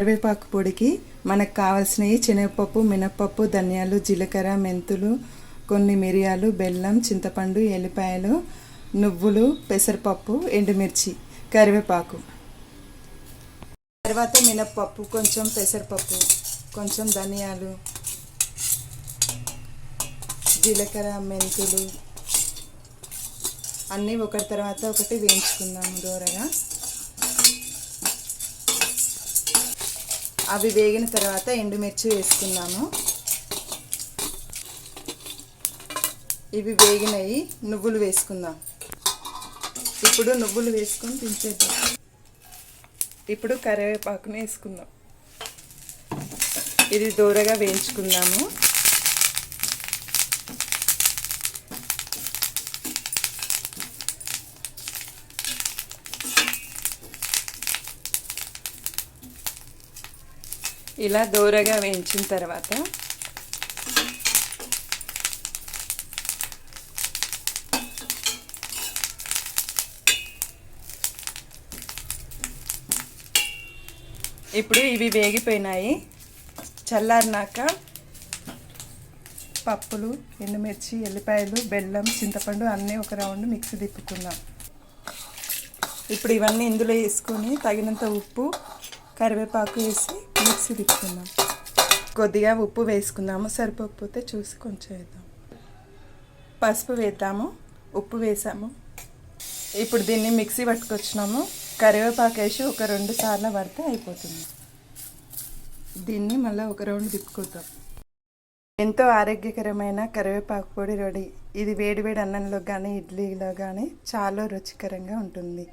కరివేపాకు పొడికి మనకు కావాల్సినవి శనగపప్పు మినప్పప్పు ధనియాలు జీలకర్ర మెంతులు కొన్ని మిరియాలు బెల్లం చింతపండు ఎల్లిపాయలు నువ్వులు పెసరపప్పు ఎండుమిర్చి కరివేపాకు. తర్వాత మినప్పప్పు కొంచెం పెసరపప్పు కొంచెం ధనియాలు జీలకర్ర మెంతులు అన్నీ ఒకటి తర్వాత ఒకటి వేయించుకుందాము దూరగా. అవి వేగిన తర్వాత ఎండుమిర్చి వేసుకుందాము. ఇవి వేగినవి నువ్వులు వేసుకుందాం. ఇప్పుడు నువ్వులు వేసుకొని దించేద్దాం ఇప్పుడు కరివేపాకుని వేసుకుందాం. ఇది దూరగా వేయించుకుందాము. ఇలా దూరగా వేయించిన తర్వాత ఇప్పుడు ఇవి వేగిపోయినాయి. చల్లారినాక పప్పులు ఎండుమిర్చి ఎల్లిపాయలు బెల్లం చింతపండు అన్నీ ఒక రౌండ్ మిక్సీ తిప్పుకుందాం. ఇప్పుడు ఇవన్నీ ఇందులో వేసుకొని తగినంత ఉప్పు కరివేపాకు వేసి మిక్సీ తిప్పుకుందాం. కొద్దిగా ఉప్పు వేసుకుందాము. సరిపోకపోతే చూసి కొంచెం వేద్దాం. పసుపు వేద్దాము. ఉప్పు వేసాము. ఇప్పుడు దీన్ని మిక్సీ పట్టుకొచ్చినాము. కరివేపాకు వేసి ఒక రెండు సార్లు పడితే అయిపోతుంది. దీన్ని మళ్ళీ ఒక రౌండ్ తిప్పుకుందాం. ఎంతో ఆరోగ్యకరమైన కరివేపాకు పొడి రెడీ. ఇది వేడివేడి అన్నంలో కానీ ఇడ్లీలో కానీ చాలా రుచికరంగా ఉంటుంది.